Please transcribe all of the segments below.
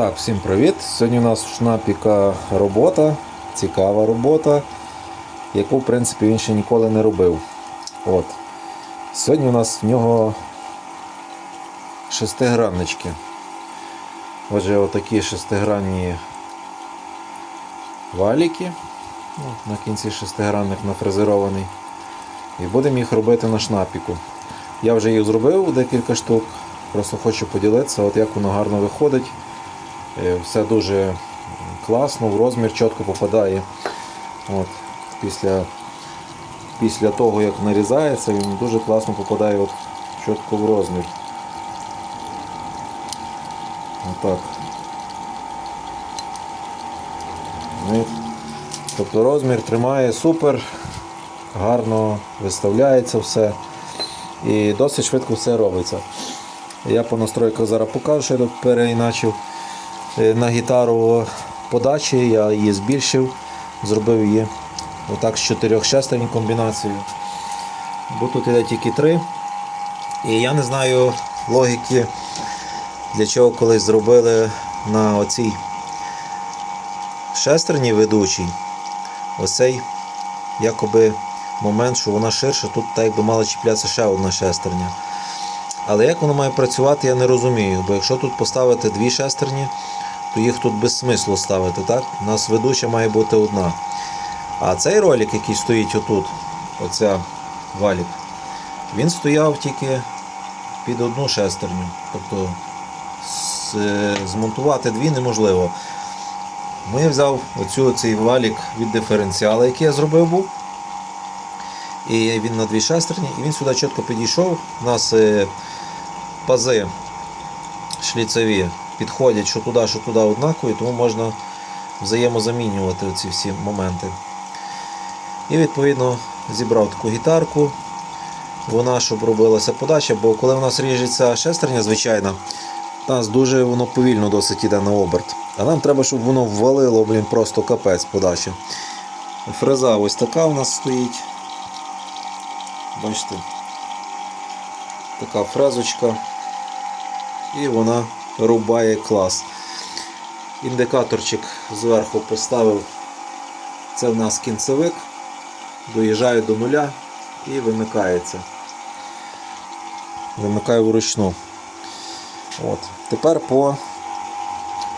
Так, всім привіт! Сьогодні у нас у Шнапіка робота, цікава робота, яку в принципі він ще ніколи не робив. От. Сьогодні у нас в нього шестиграннички. Отже, отакі шестигранні валіки. Ну, на кінці шестигранник нафрезерований. І будемо їх робити на шнапіку. Я вже їх зробив декілька штук. Просто хочу поділитися, от як воно гарно виходить. Е, Все дуже класно, в розмір чітко попадає. От, після, після того, як нарізається, він дуже класно попадає от, чітко в розмір. Отак. Тобто розмір тримає супер, гарно виставляється все і досить швидко все робиться. Я по настройках зараз покажу, що я переіначив на гітару подачі, я її збільшив, зробив її отак з чотирьох шестерень комбінацією. Бо тут іде тільки три. І я не знаю логіки, для чого колись зробили на оцій шестерні ведучій оцей якоби момент, що вона ширша, тут так якби мала чіплятися ще одна шестерня. Але як воно має працювати, я не розумію. Бо якщо тут поставити дві шестерні, то їх тут без смислу ставити. так? У нас ведуча має бути одна. А цей ролик, який стоїть отут, оця валік, він стояв тільки під одну шестерню. Тобто е, змонтувати дві неможливо. Я взяв оцю, цей валік від диференціала, який я зробив був. І він на дві шестерні, і він сюди чітко підійшов. У нас е, пази шліцеві підходять що туди, що туди однакові, тому можна взаємозамінювати ці всі моменти. І відповідно зібрав таку гітарку. Вона, щоб робилася подача, бо коли в нас ріжеться шестерня, звичайна, у нас дуже воно повільно досить іде на оберт. А нам треба, щоб воно ввалило, блін, просто капець подачі. Фреза ось така у нас стоїть. Бачите, така фрезочка. І вона рубає клас. Індикаторчик зверху поставив. Це в нас кінцевик. Доїжджаю до нуля і вимикається. Вимикаю вручну. От. Тепер по,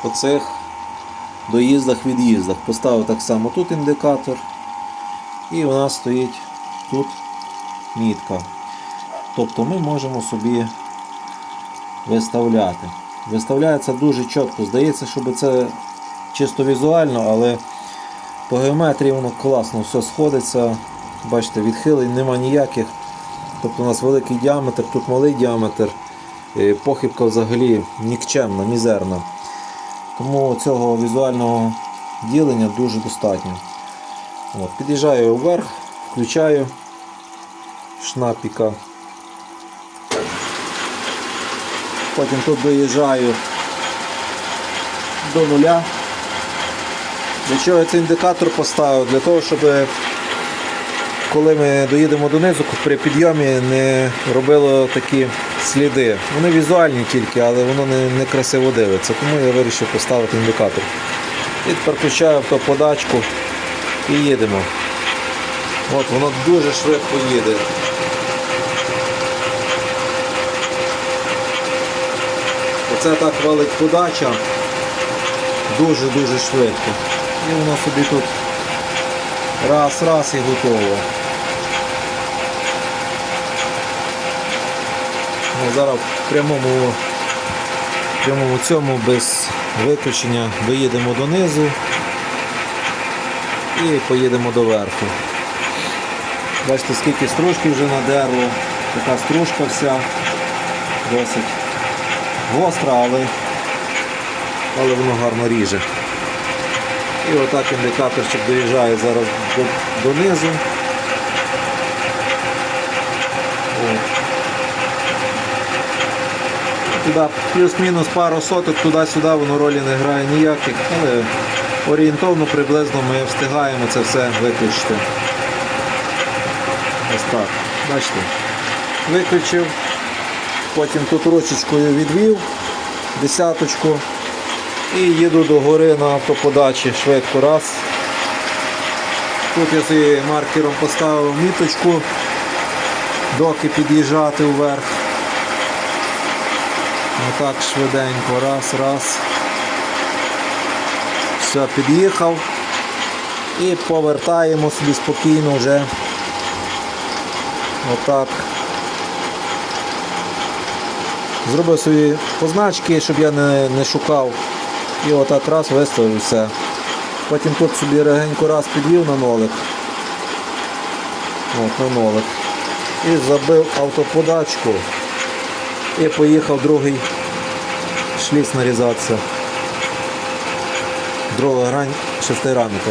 по цих доїздах-від'їздах. Поставив так само тут індикатор. І у нас стоїть тут мітка. Тобто ми можемо собі виставляти. Виставляється дуже чітко. Здається, щоб це чисто візуально, але по геометрії воно класно все сходиться. Бачите, відхилень нема ніяких. Тобто у нас великий діаметр, тут малий діаметр. Похибка взагалі нікчемна, мізерна. Тому цього візуального ділення дуже достатньо. От, під'їжджаю вверх, включаю шнапіка. Потім тут доїжджаю до нуля. Для чого я цей індикатор поставив? Для того, щоб коли ми доїдемо донизу, при підйомі не робило такі сліди. Вони візуальні тільки, але воно не, не красиво дивиться. Тому я вирішив поставити індикатор. І тепер включаю автоподачку і їдемо. От воно дуже швидко їде. Оце так валить подача дуже-дуже швидко. І воно собі тут раз, раз і готово. Ну, зараз в прямому, в прямому цьому без виключення доїдемо донизу і поїдемо до верху. Бачите, скільки стружки вже надерло. Така стружка вся досить гостра, але, але воно гарно ріже. І отак індикаторчик доїжджає зараз до, донизу. Туди плюс-мінус пару соток, туди-сюди воно ролі не грає ніяких, але орієнтовно приблизно ми встигаємо це все виключити. Ось так. Бачите? Виключив. Потім тут ручечкою відвів десяточку І їду до гори на автоподачі швидко раз. Тут я собі маркером поставив міточку, доки під'їжджати вверх. Отак швиденько, раз, раз. Все, під'їхав. І повертаємо собі спокійно вже. Отак. Зробив собі позначки, щоб я не, не шукав. І отак раз виставив все. Потім тут собі регенько раз підвів на нолик. От, на нолик. І забив автоподачку. І поїхав другий шліц нарізатися. Друга грань шестиранника.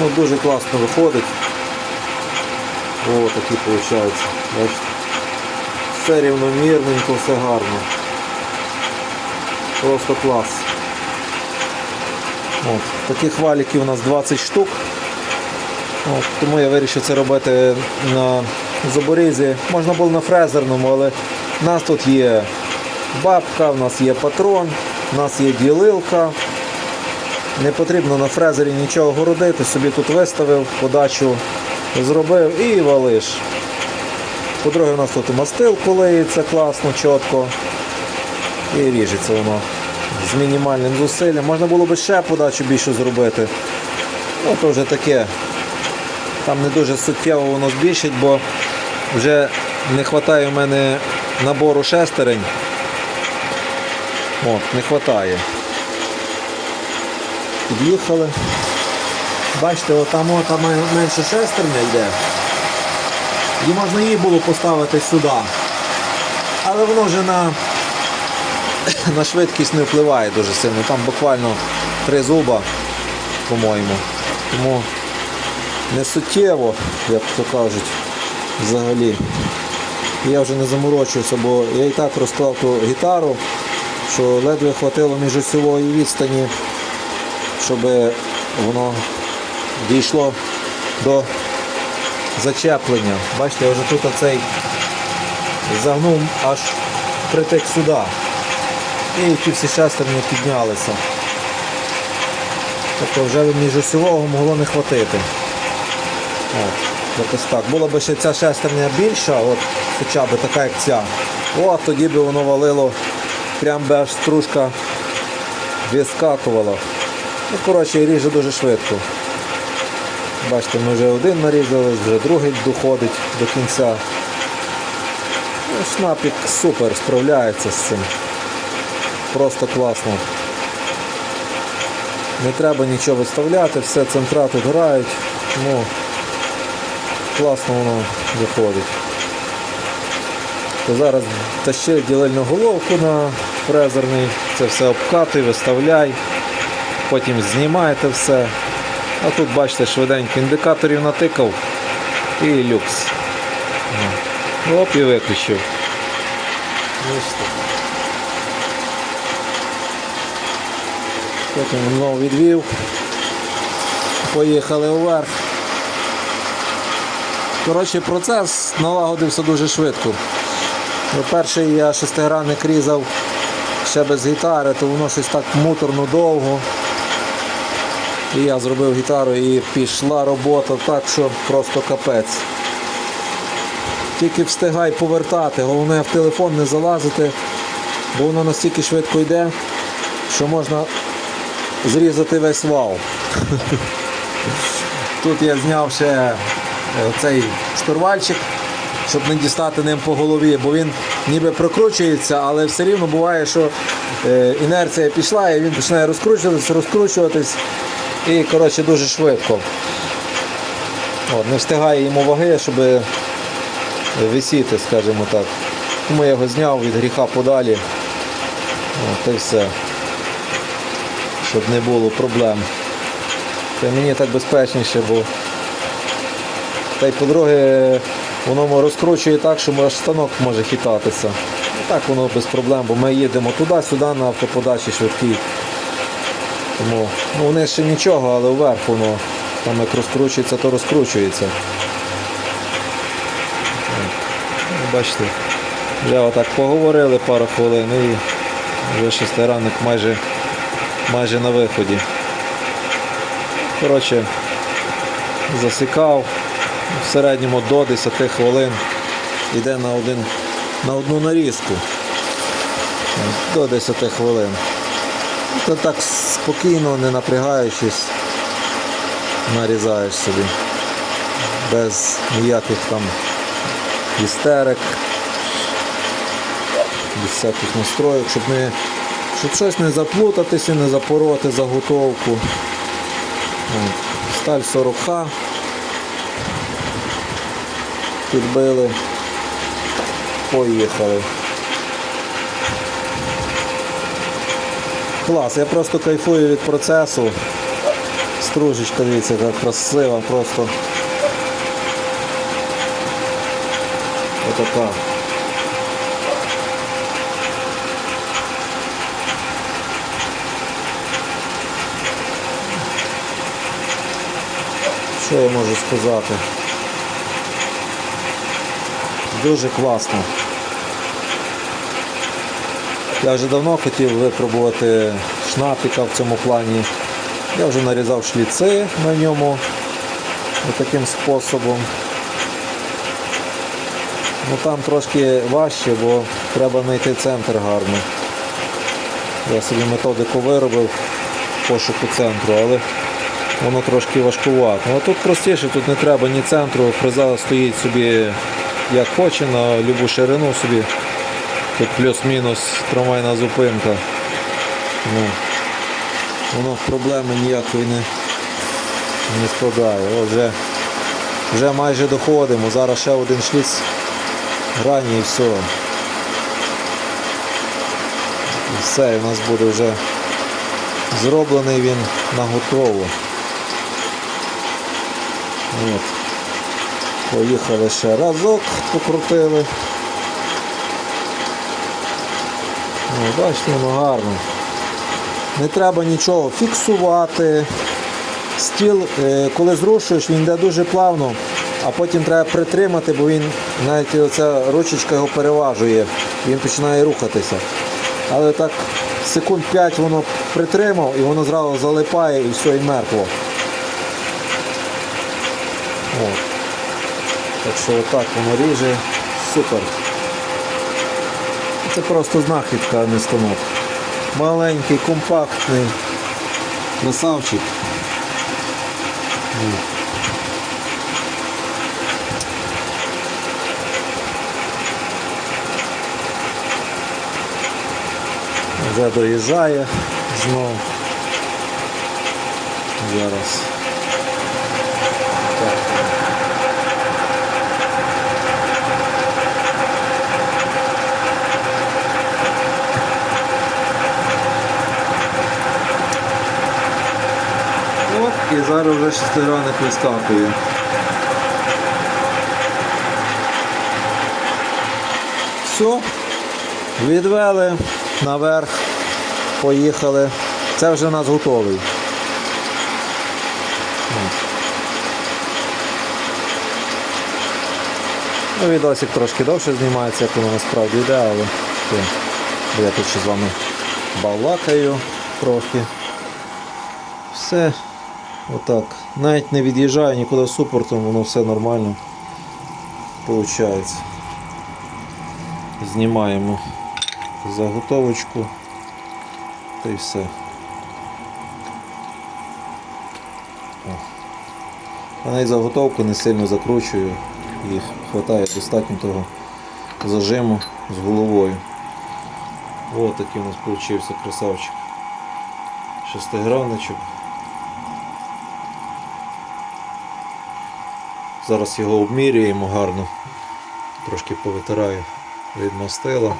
Ну, дуже класно виходить. О, такі виходить. Бачите? Все рівномірненько, все гарно. Просто клас. От, таких валіків у нас 20 штук. От, тому я вирішив це робити на заборізі. Можна було на фрезерному, але в нас тут є бабка, в нас є патрон, в нас є ділилка. Не потрібно на фрезері нічого городити, собі тут виставив, подачу зробив і валиш. По-друге, у нас тут мастил колеється класно, чітко. І ріжеться воно з мінімальним зусиллям. Можна було б ще подачу більше зробити. Ну, то вже таке. Там не дуже суттєво воно збільшить, бо вже не вистачає в мене набору шестерень. От, не вистачає. Під'їхали. Бачите, отам от, менше шестерня йде. І можна її було поставити сюди. Але воно вже на, на швидкість не впливає дуже сильно. Там буквально три зуба, по-моєму. Тому не суттєво, як то кажуть, взагалі. Я вже не заморочуюся, бо я і так розклав ту гітару, що ледве хватило міжосьової відстані, щоб воно дійшло до зачеплення. Бачите, я вже тут оцей загнув аж притик сюди. І ті всі шестерні піднялися. Тобто вже міжосьового могло не хватити. От, якось так. Була б ще ця шестерня більша, от, хоча б така як ця. От тоді би воно валило, прям би аж стружка вискакувала. Ну, коротше, ріже дуже швидко. Бачите, ми вже один нарізали, вже другий доходить до кінця. Ну, Шнапік супер справляється з цим. Просто класно. Не треба нічого виставляти, все центра тут грають, тому класно воно виходить. То зараз тащи ділильну головку на фрезерний, це все обкатуй, виставляй, потім знімаєте все. А тут бачите швиденько індикаторів натикав і люкс. Ну, Оп і виключив. Потім знову відвів. Поїхали вверх. Коротше, процес налагодився дуже швидко. Ну, Перший я шестигранник різав ще без гітари, то воно щось так муторно довго. І я зробив гітару і пішла робота так, що просто капець. Тільки встигай повертати, головне в телефон не залазити, бо воно настільки швидко йде, що можна зрізати весь вал. Тут я зняв ще е, цей штурвальчик, щоб не дістати ним по голові, бо він ніби прокручується, але все рівно буває, що е, інерція пішла і він починає розкручуватись, розкручуватись. І коротше дуже швидко. От, не встигає йому ваги, щоб висіти, скажімо так. Тому я його зняв від гріха подалі. От, і все. Щоб не було проблем. Та мені так безпечніше, бо та й по-друге, воно розкручує так, що аж станок може хитатися. І так воно без проблем, бо ми їдемо туди-сюди на автоподачі швидкій. Тому ну, вони ще нічого, але вверх воно там як розкручується, то розкручується. Ну, Бачите, вже отак поговорили пару хвилин і вже шестиранник майже майже на виході. Коротше, засікав в середньому до 10 хвилин йде на, один, на одну нарізку. До 10 хвилин. Ти так спокійно, не напрягаючись, нарізаєш собі. Без ніяких там істерик, без всяких настроїк, щоб не щоб щось не заплутатися, не запороти заготовку. Сталь 40Х підбили, поїхали. Клас, я просто кайфую від процесу. Стружечка, дивіться, яка красива, просто. Отака. Що я можу сказати? Дуже класно. Я вже давно хотів випробувати шнапіка в цьому плані. Я вже нарізав шліци на ньому таким способом. Ну там трошки важче, бо треба знайти центр гарний. Я собі методику виробив пошуку центру, але воно трошки важкувато. Ну, а тут простіше, тут не треба ні центру, фреза стоїть собі як хоче, на любу ширину собі. Тут плюс-мінус трамвайна зупинка. Ну, воно проблеми ніякої не, не складає. О, вже, вже майже доходимо. Зараз ще один шліц грані і все. І все, і в нас буде вже зроблений він на готово. От. Поїхали ще разок, покрутили. Ну, бачите, воно гарно. Не треба нічого фіксувати. Стіл, е, коли зрушуєш, він йде дуже плавно, а потім треба притримати, бо він навіть оця ручечка його переважує, він починає рухатися. Але так секунд 5 воно притримав і воно зразу залипає і все, і мертво. От. Так що отак воно ріже. Супер. Це просто знахідка, а не станок. Маленький, компактний. Красавчик. Вже доїжджає знов. Зараз. Так. От, і зараз вже шестигранник вискакує. Все, відвели наверх, поїхали. Це вже у нас готовий. Ну, відосик трошки довше знімається, як воно насправді йде, але я тут ще з вами балакаю трохи. Все. Отак. Навіть не від'їжджаю нікуди супортом, воно все нормально. Получається. Знімаємо заготовочку та й все. О. А навіть заготовку не сильно закручую і вистачає достатньо того зажиму з головою. Ось такий у нас вийшов красавчик. Шестигранничок. Зараз його обмірюємо гарно. Трошки повитираю від мастила.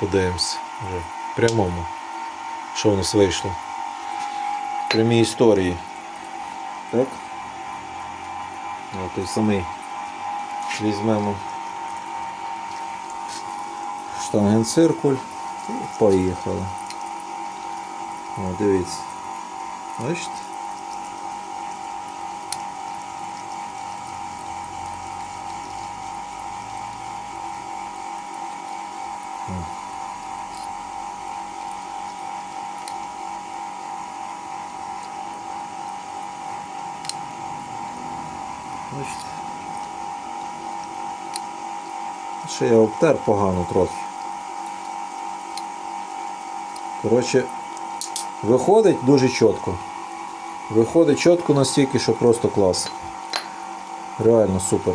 Подивимось вже в прямому, що у нас вийшло. В прямій історії. Так? О, той самий візьмемо штангенциркуль і поїхали. О, дивіться. Бачите? Ще я обтер погано трохи. Коротше, виходить дуже чітко. Виходить чітко настільки, що просто клас. Реально супер.